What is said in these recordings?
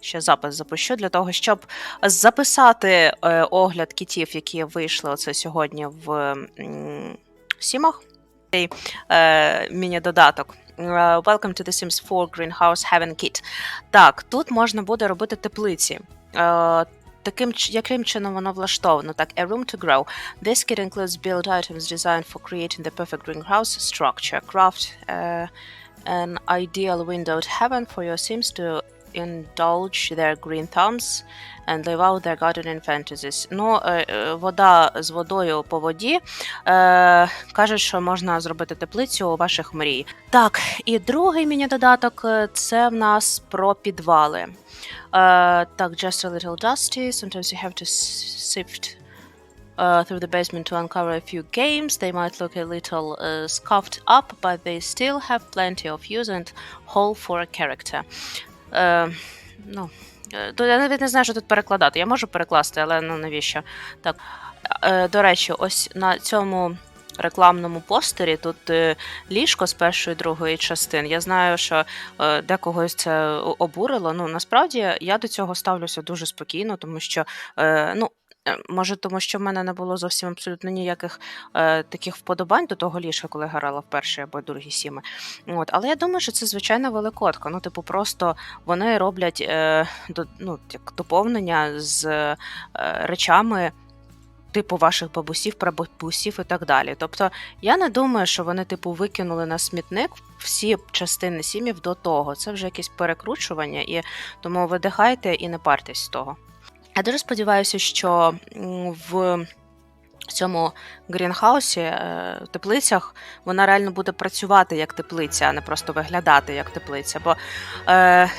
ще запис запущу для того, щоб записати е, огляд кітів, які вийшли оце сьогодні в сімах. Е, міні-додаток. Е, Welcome to the Sims 4 Greenhouse Heaven Kit. Так, тут можна буде робити теплиці. Е, Таким яким чином воно влаштовано? Так, a room to grow. This kit includes build items designed for creating the perfect greenhouse structure. Craft uh, an ideal windowed heaven for your Sims to indulge their green thumbs and live out their gardening fantasies. Ну, е, е, вода з водою по воді. Е, кажуть, що можна зробити теплицю у ваших мрій. Так, і другий міні-додаток е, це в нас про підвали. Е, так, just a little dusty. Sometimes you have to s- sift uh, through the basement to uncover a few games. They might look a little uh, scuffed up, but they still have plenty of use and hole for a character. Е, ну, е, то я навіть не знаю, що тут перекладати. Я можу перекласти, але ну навіщо? Так. Е, до речі, ось на цьому рекламному постері тут е, ліжко з першої другої частин. Я знаю, що е, декогось це обурило. Ну насправді я до цього ставлюся дуже спокійно, тому що ну. Е, Може, тому що в мене не було зовсім абсолютно ніяких е, таких вподобань до того ліжка, коли грала в першій або другій сіми. От, але я думаю, що це звичайна великодка. Ну, типу, просто вони роблять е, до, ну, як доповнення з е, речами. Типу ваших бабусів, прабабусів і так далі. Тобто я не думаю, що вони, типу, викинули на смітник всі частини сім'їв до того. Це вже якесь перекручування, і тому видихайте і не партесь з того. Я дуже сподіваюся, що в цьому грінхаусі, е, теплицях, вона реально буде працювати як теплиця, а не просто виглядати як теплиця. Бо е,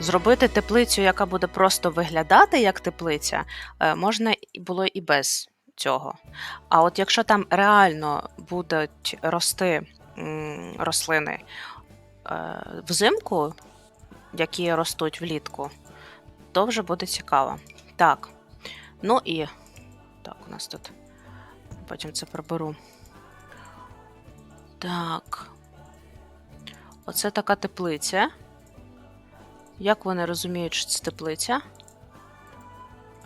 зробити теплицю, яка буде просто виглядати як теплиця, е, можна було і без цього. А от якщо там реально будуть рости рослини е, взимку, які ростуть влітку, то вже буде цікаво. Так. Ну і так, у нас тут. Потім це приберу. Так. Оце така теплиця. Як вони розуміють, що це теплиця?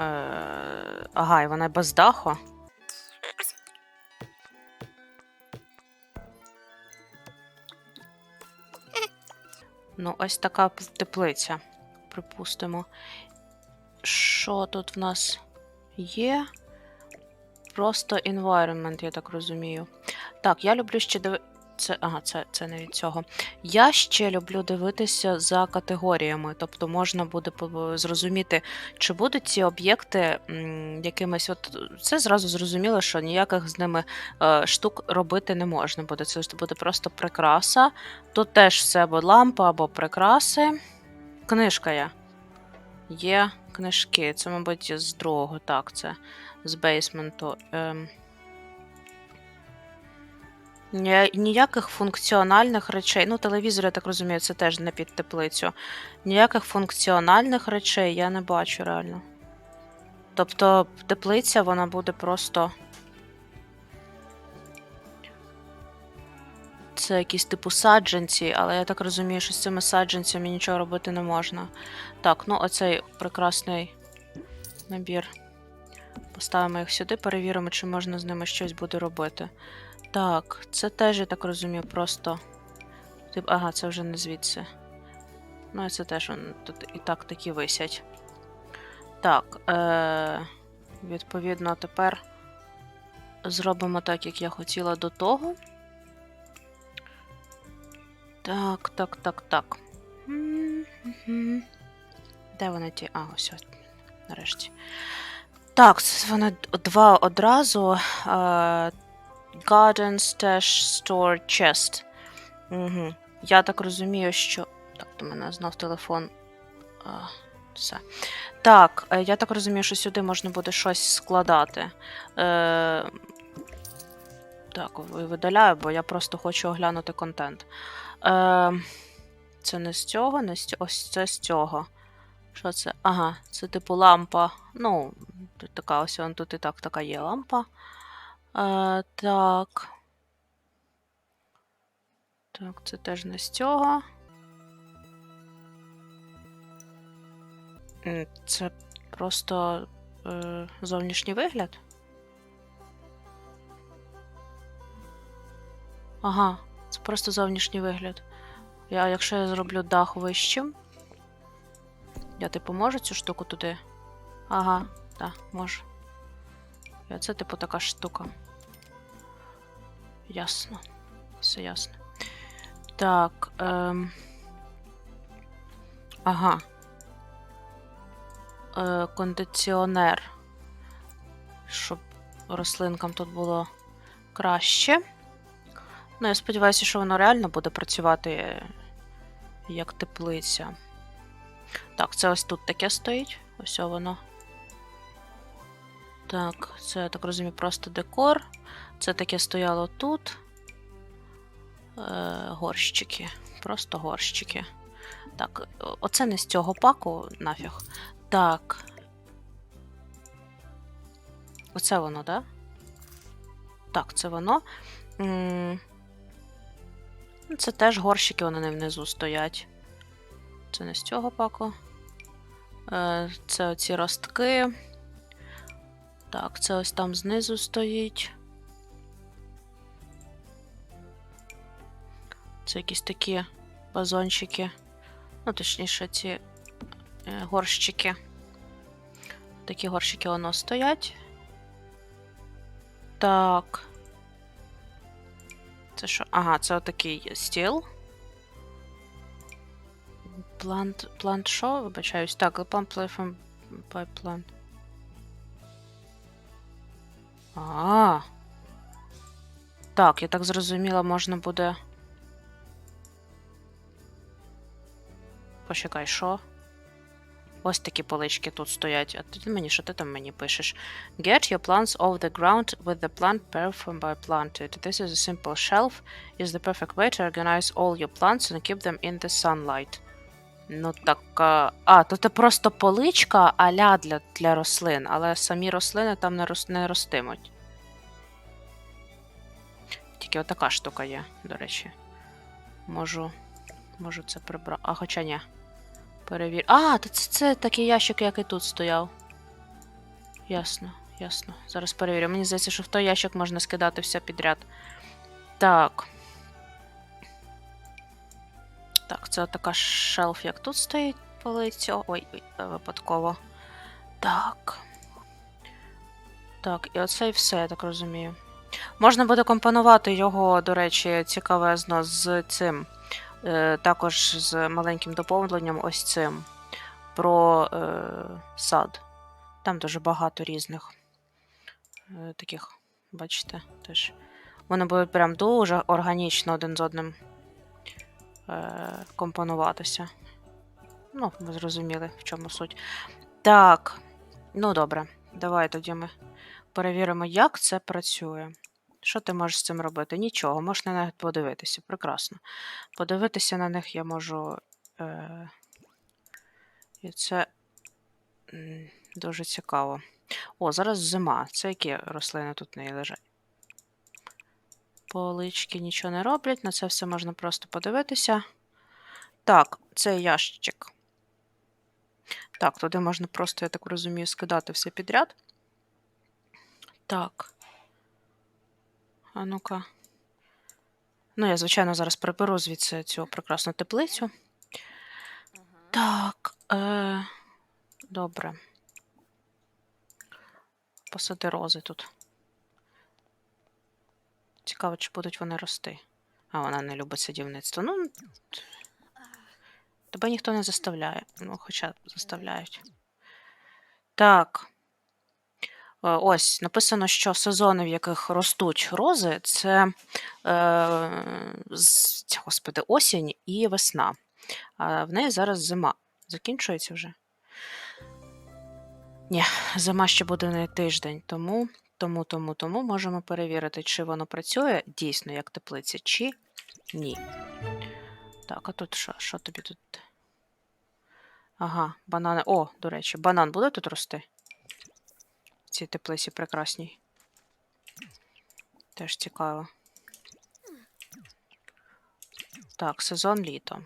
Е, ага, і вона без даху. Ну, ось така теплиця. Припустимо. Що тут в нас є? Просто environment, я так розумію. Так, я люблю ще диви... Це, ага, це, це не від цього. Я ще люблю дивитися за категоріями, тобто можна буде зрозуміти, чи будуть ці об'єкти якимись. От це зразу зрозуміло, що ніяких з ними е, штук робити не можна буде. Це буде просто прикраса. Тут теж все або лампа, або прикраси. Книжка є. Є книжки. Це, мабуть, з другого, так, це з бейсменту. Ем. Ніяких функціональних речей. Ну, телевізор, я так розумію, це теж не під теплицю. Ніяких функціональних речей я не бачу реально. Тобто, теплиця вона буде просто. Це якісь типу саджанці, але я так розумію, що з цими саджанцями нічого робити не можна. Так, ну оцей прекрасний набір. Поставимо їх сюди, перевіримо, чи можна з ними щось буде робити. Так, це теж, я так розумію, просто. Тип, ага, це вже не звідси. Ну, і це теж вон, тут і так такі висять. Так, е- відповідно, тепер зробимо так, як я хотіла до того. Так, так, так, так. Де вони ті? А, ось, ось, нарешті. Так, вони два одразу. Е, Garden Stash Store Chest. Угу. Я так розумію, що. Так, до мене знов телефон. А, все. Так, е, я так розумію, що сюди можна буде щось складати. Е, так, видаляю, бо я просто хочу оглянути контент. Е, це не з цього, не з цього. Ось це з цього. Що це? Ага, це типу лампа. Ну, тут така ось вон тут і так така є лампа. Е, так. Так, це теж не з цього. Це просто е, зовнішній вигляд. Ага, це просто зовнішній вигляд. Я, якщо я зроблю дах вищим, я типу можу цю штуку туди? Ага, так, можу. І це, типу, така штука. Ясно. Все ясно. Так. Ем... Ага. Е, кондиціонер. Щоб рослинкам тут було краще. Ну, я сподіваюся, що воно реально буде працювати як теплиця. Так, це ось тут таке стоїть. Ось воно. Так, це, я так розумію, просто декор. Це таке стояло тут. Е, горщики. Просто горщики. Так, оце не з цього паку нафіг. Так. Оце воно, да? Так, це воно. М, ну, Це теж горщики, вони не внизу стоять. Це не з цього паку. Е, Це оці ростки. Так, це ось там знизу стоїть. Це якісь такі вазончики. Ну, точніше, ці е, горщики. Такі горщики воно стоять. Так. Це що? Ага, це отакий стіл. Плант. Плант що? Вибачаюсь. Так, plant platform pipeline. А. Так, я так зрозуміла, можна буде. Почекай, що? Ось такі полички тут стоять. А ти мені, що ти там мені пишеш? Get your plants off the ground with the plant performed by planted. This is a simple shelf. Is the perfect way to organize all your plants and keep them in the sunlight. Ну так. А то це просто поличка аля для, для рослин, але самі рослини там не, рос, не ростимуть. Тільки отака штука є, до речі. Можу. Можу це прибрати. А, хоча ні. Перевір. А, то це, це такий ящик, як і тут стояв. Ясно, ясно. Зараз перевірю. Мені здається, що в той ящик можна скидати все підряд. Так. Так, це така шелф, як тут стоїть полиця. Ой, ой, випадково. Так. Так, і оце і все, я так розумію. Можна буде компонувати його, до речі, цікавезно з цим. Е, також з маленьким доповненням ось цим про е, сад. Там дуже багато різних е, таких, бачите, теж. Вони будуть прям дуже органічно один з одним е, компонуватися. Ну, ви зрозуміли, в чому суть. Так, ну добре, давай тоді ми перевіримо, як це працює. Що ти можеш з цим робити? Нічого, можеш на них подивитися. Прекрасно. Подивитися на них я можу. Е... І це дуже цікаво. О, зараз зима. Це які рослини тут в неї лежать? Полички нічого не роблять, на це все можна просто подивитися. Так, це ящик. Так, туди можна просто, я так розумію, скидати все підряд. Так. А ну-ка. Ну, я, звичайно, зараз приберу звідси цю прекрасну теплицю. Так. Е... Добре. Посади рози тут. Цікаво, чи будуть вони рости. А вона не любить садівництво. Ну. Тебе ніхто не заставляє. Ну, хоча заставляють. Так. Е, Ось написано, що сезони, в яких ростуть рози, це е, господи, осінь і весна. А в неї зараз зима. Закінчується вже. Ні, зима ще буде не тиждень, тому, тому, тому, тому можемо перевірити, чи воно працює дійсно як теплиця, чи ні. Так, а тут що? Що тобі тут? Ага, банани. О, до речі, банан буде тут рости? В цій теплиці прекрасній. Теж цікаво. Так, сезон літо.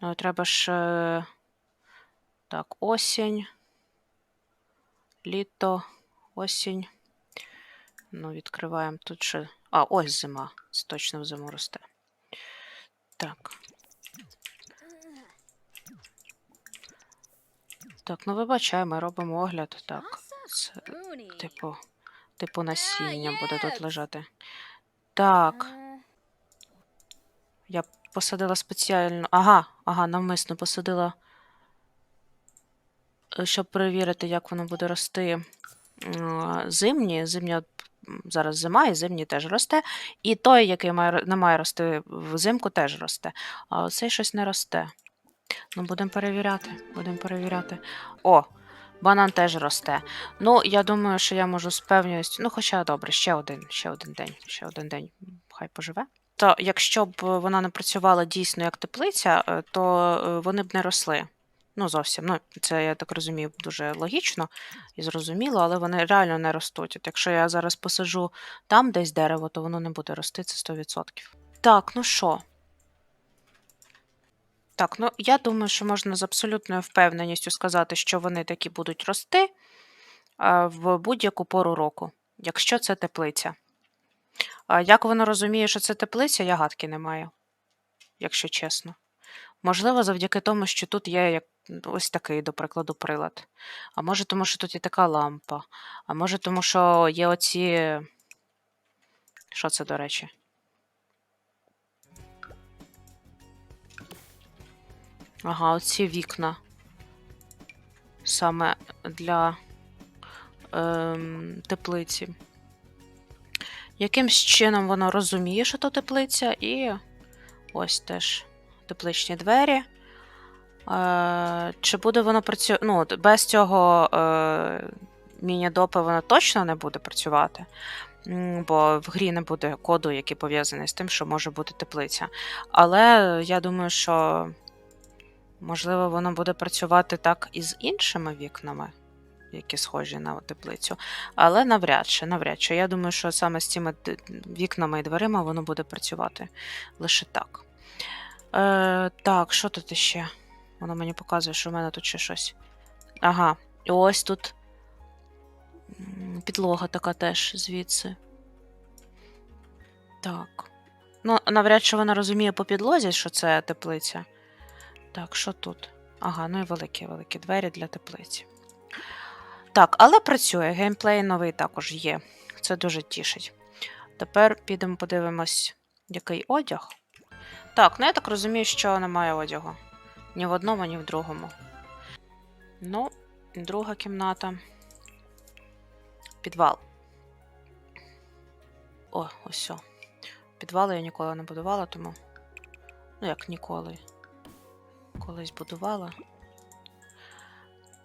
Ну, треба ж е, Так, осінь. Літо, осінь. Ну, відкриваємо тут ще. А, ось зима. Це точно в зиму росте. Так. Так, ну вибачай, ми робимо огляд. Так, це типу, типу насіння буде тут лежати. Так, я посадила спеціально. Ага, ага, навмисно посадила, е, щоб перевірити, як воно буде рости. Зимні, м, зараз зима, і зимні теж росте. І той, який має, не має рости взимку, теж росте. А оцей щось не росте. Ну, будемо перевіряти. Будемо перевіряти. О, банан теж росте. Ну, я думаю, що я можу з певністю. Ну, хоча добре, ще один, ще один день, ще один день. Хай поживе. То якщо б вона не працювала дійсно як теплиця, е, то е, вони б не росли. Ну, зовсім. Ну, це, я так розумію, дуже логічно і зрозуміло, але вони реально не ростуть. От якщо я зараз посаджу там десь дерево, то воно не буде рости, це 100%. Так, ну що? Так, ну я думаю, що можна з абсолютною впевненістю сказати, що вони такі будуть рости в будь-яку пору року, якщо це теплиця. Як воно розуміє, що це теплиця, я гадки не маю, якщо чесно. Можливо, завдяки тому, що тут є як ось такий, до прикладу, прилад. А може, тому, що тут є така лампа. А може, тому, що є оці. Що це, до речі? Ага, оці вікна. Саме для ем, теплиці. Якимсь чином воно розуміє, що то теплиця, і ось теж тепличні двері. Е, чи буде воно працювати? Ну, без цього е, міні-допи воно точно не буде працювати, бо в грі не буде коду, який пов'язаний з тим, що може бути теплиця. Але я думаю, що можливо воно буде працювати так і з іншими вікнами, які схожі на теплицю. Але навряд чи, навряд чи. Я думаю, що саме з цими вікнами і дверима воно буде працювати лише так. Е, так, що тут іще? Воно мені показує, що в мене тут ще щось. Ага, і ось тут підлога така теж звідси. Так. Ну, навряд чи вона розуміє по підлозі, що це теплиця. Так, що тут? Ага, ну і великі великі двері для теплиці. Так, але працює. Геймплей новий також є. Це дуже тішить. Тепер підемо подивимось, який одяг. Так, ну я так розумію, що немає одягу. Ні в одному, ні в другому. Ну, друга кімната. Підвал. О, ось. Підвали я ніколи не будувала, тому. Ну, як ніколи. Колись будувала.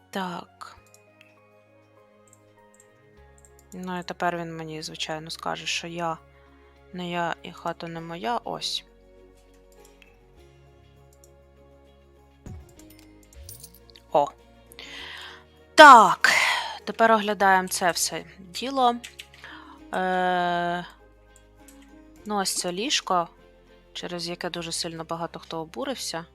Так. Ну і тепер він мені, звичайно, скаже, що я не я і хата не моя. Ось. О. Так. Тепер оглядаємо це все діло. Е... Ну, ось це ліжко, через яке дуже сильно багато хто обурився.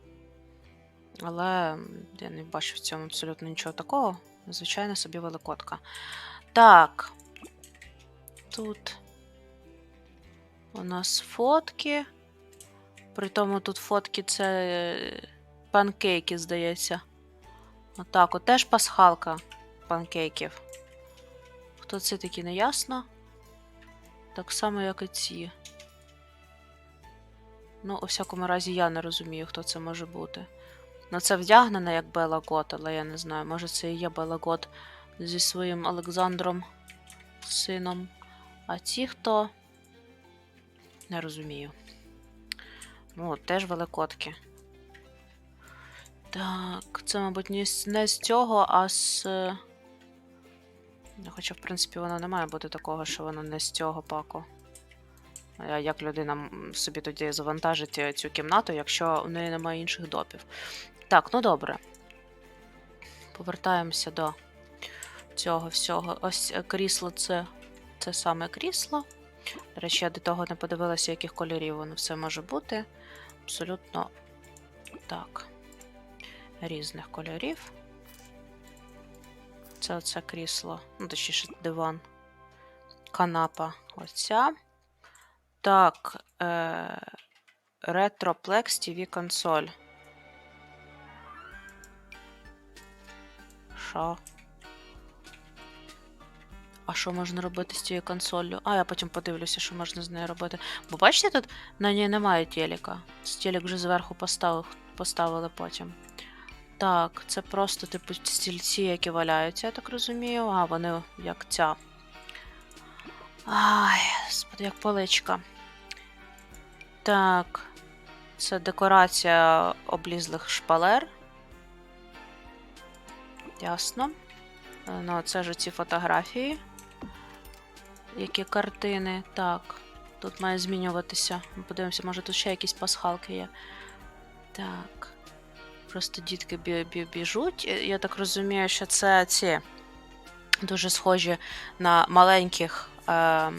Але я не бачу в цьому абсолютно нічого такого. Звичайно, собі великодка. Так. Тут у нас фотки. Притому тут фотки це е, панкейки, здається. Отак, от теж пасхалка панкейків. Хто це такі, не ясно. Так само, як і ці. Ну, у всякому разі, я не розумію, хто це може бути. Ну, це вдягнена як Бела Гот, але я не знаю, може це і є Бела Гот зі своїм Олександром сином. А ті, хто. Не розумію. Ну, теж великодки. Так, це, мабуть, не з, цього, а з. ну, Хоча, в принципі, воно не має бути такого, що воно не з цього паку. Як людина собі тоді завантажить е, цю кімнату, якщо в неї немає інших допів. Так, ну добре. Повертаємося до цього всього. Ось е, крісло це, це саме крісло. До речі, я до того не подивилася, яких кольорів воно все може бути. Абсолютно так. Різних кольорів. Це оце крісло. Ну, точніше, диван. Канапа. Оця. Так. Е- Retroplex TV консоль. Що? А що можна робити з цією консоллю? А, я потім подивлюся, що можна з нею робити. Бо бачите, тут на ній немає телека. Телек вже зверху поставив, поставили потім. Так, це просто, типу, стільці, які валяються, я так розумію. А, вони як ця. Ай, як поличка. Так. Це декорація облізлих шпалер. Ясно. Е, Ну, це ж ці фотографії. Які картини. Так. Тут має змінюватися. Подивимося, може тут ще якісь пасхалки є. Так. Просто дітки бі бі біжуть. Е, Я так розумію, що це ці дуже схожі на маленьких е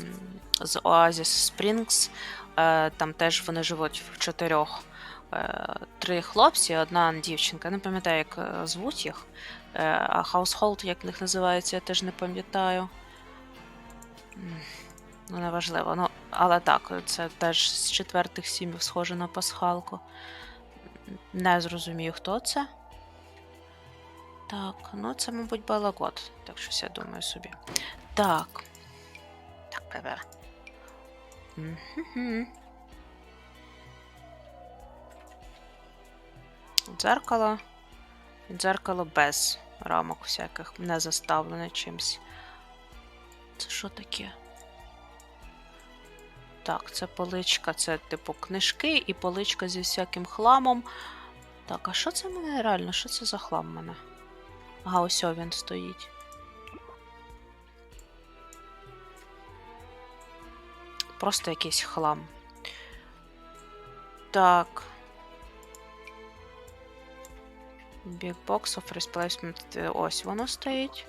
з Oasis Springs. Е там теж вони живуть в чотирьох. Е, Три хлопці, одна дівчинка. Не пам'ятаю, як звуть їх. Е, А Household, як в них називається, я теж не пам'ятаю. Ну, неважливо. Ну, але так, це теж з четвертих сім'їв схоже на пасхалку. Не зрозумію, хто це. Так, ну це, мабуть, балагот. Так щось я думаю собі. Так. Так, певе. Дзеркало. Дзеркало без рамок всяких, не заставлене чимсь. Це що таке? Так, це поличка, це типу книжки і поличка зі всяким хламом. Так, а що це в мене реально? Що це за хлам в мене? Ага, ось о, він стоїть. Просто якийсь хлам. Так. Big Box of Replacement. Ось воно стоїть.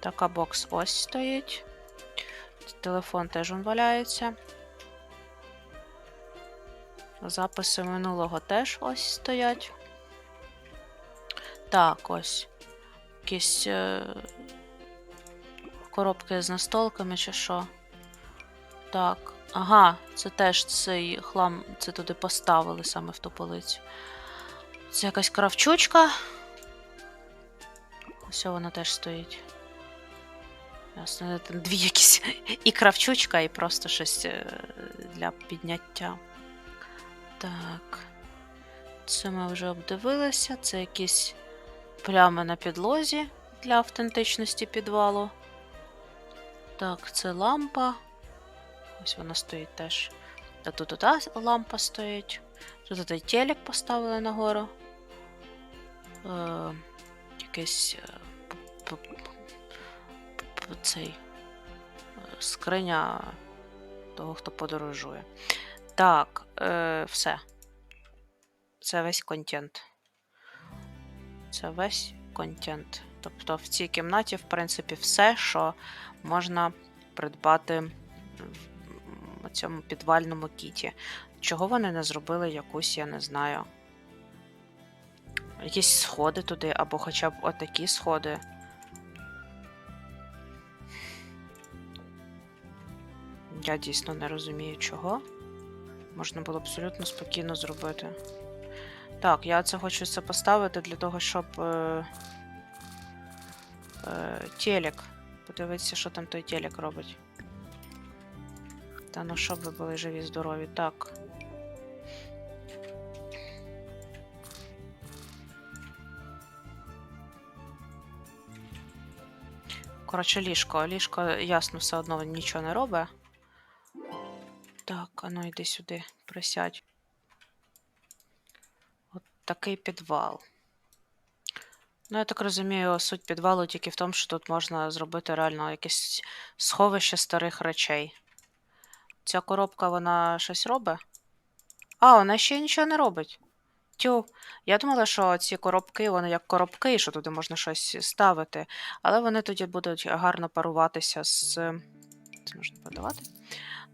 Така бокс ось стоїть. Телефон теж он валяється. Записи минулого теж ось стоять. Так, ось. Якісь е... коробки з настолками чи що. Так. Ага, це теж цей хлам, це туди поставили саме в ту полицю. Це якась кравчучка. Ось вона теж стоїть. Ясно, там дві якісь і кравчучка, і просто щось е, для підняття. Так. Це ми вже обдивилися. Це якісь плями на підлозі для автентичності підвалу. Так, це лампа. Ось вона стоїть теж. Та тут ота лампа стоїть. Тут телек поставили нагору. Е, якийсь е, цей е, скриня того, хто подорожує. Так, е, все. Це весь контент. Це весь контент. Тобто в цій кімнаті, в принципі, все, що можна придбати в цьому підвальному кіті. Чого вони не зробили якусь, я не знаю. Якісь сходи туди, або хоча б отакі сходи. Я дійсно не розумію, чого. Можна було абсолютно спокійно зробити. Так, я це хочу це поставити для того, щоб. Е, е, телек. Подивитися, що там той телек робить. Та ну щоб ви були живі, здорові. Так. Коротше, ліжко. Ліжко, ясно, все одно нічого не робить. Так, а ну йди сюди, присядь. От такий підвал. Ну, я так розумію, суть підвалу тільки в тому, що тут можна зробити реально якесь сховище старих речей. Ця коробка, вона щось робить? А, вона ще нічого не робить. Тю, я думала, що ці коробки, вони як коробки, що туди можна щось ставити, але вони тоді будуть гарно паруватися з. Це можна подавати.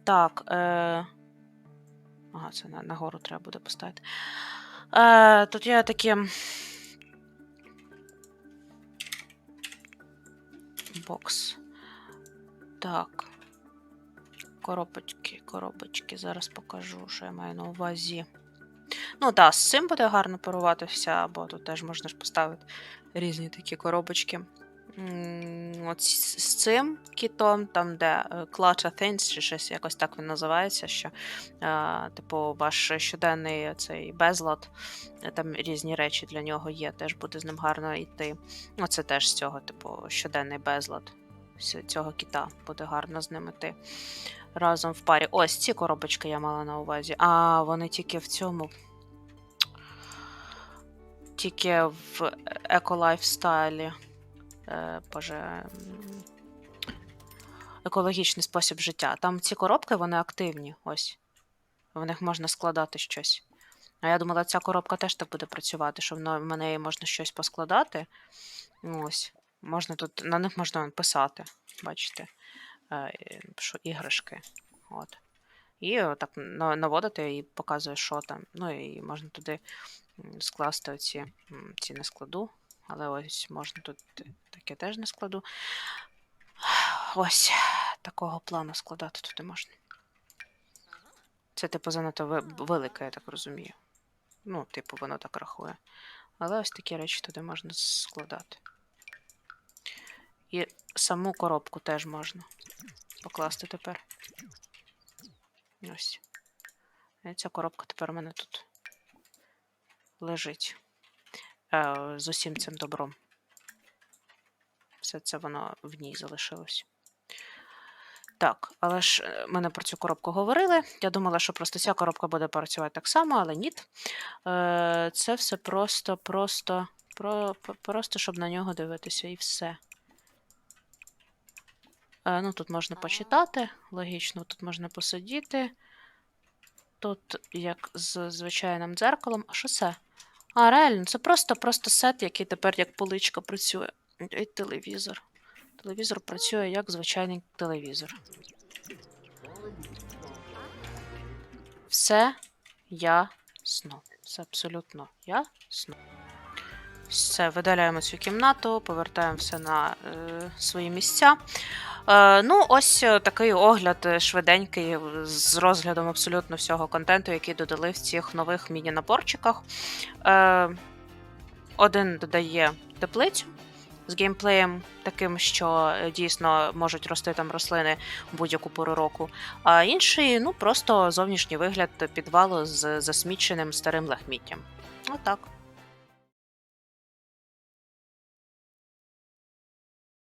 Так. Е... Ага, це на, нагору треба буде поставити. Е, Тут є такі. бокс. Так. Коробочки, коробочки. Зараз покажу, що я маю на увазі. Ну, так, да, з цим буде гарно паруватися, бо тут теж можна ж поставити різні такі коробочки. От з цим кітом, там, де е, Clutch Athens, чи щось якось так він називається, що, е, типу, ваш щоденний цей безлад, е, там різні речі для нього є, теж буде з ним гарно йти. Оце теж з цього, типу, щоденний безлад цього кіта буде гарно з ним іти разом в парі. Ось ці коробочки я мала на увазі. А, вони тільки в цьому. Тільки в еколайфстайлі. Е, Боже. Екологічний спосіб життя. Там ці коробки, вони активні. Ось. В них можна складати щось. А я думала, ця коробка теж так буде працювати, що в неї можна щось поскладати. Ось. Можна тут, на них можна писати, бачите, е, що іграшки. От. І так наводити і показує, що там. Ну і можна туди скласти оці, ці не складу, але ось можна тут таке теж не складу. Ось такого плану складати туди можна. Це, типу, занадто велике, я так розумію. Ну, типу, воно так рахує. Але ось такі речі туди можна складати. І саму коробку теж можна покласти тепер. Ось. І ця коробка тепер у мене тут лежить е, з усім цим добром. Все це воно в ній залишилось. Так, але ж е, ми не про цю коробку говорили. Я думала, що просто ця коробка буде працювати так само, але ні. Е, Це все просто, просто, про, про- просто, щоб на нього дивитися, і все. Ну, тут можна почитати, логічно, тут можна посидіти. Тут як з звичайним дзеркалом. А що це? А, реально, це просто, просто сет, який тепер як поличка працює. І телевізор. Телевізор працює як звичайний телевізор. Все ясно. Все абсолютно ясно. Все, видаляємо цю кімнату, повертаємо все на е, свої місця. Е, ну, ось е, такий огляд е, швиденький з розглядом абсолютно всього контенту, який додали в цих нових міні-наборчиках. Один додає теплицю з геймплеєм таким, що дійсно можуть рости там рослини будь-яку пору року. А інший ну просто зовнішній вигляд підвалу з засміченим старим лахміттям. Отак.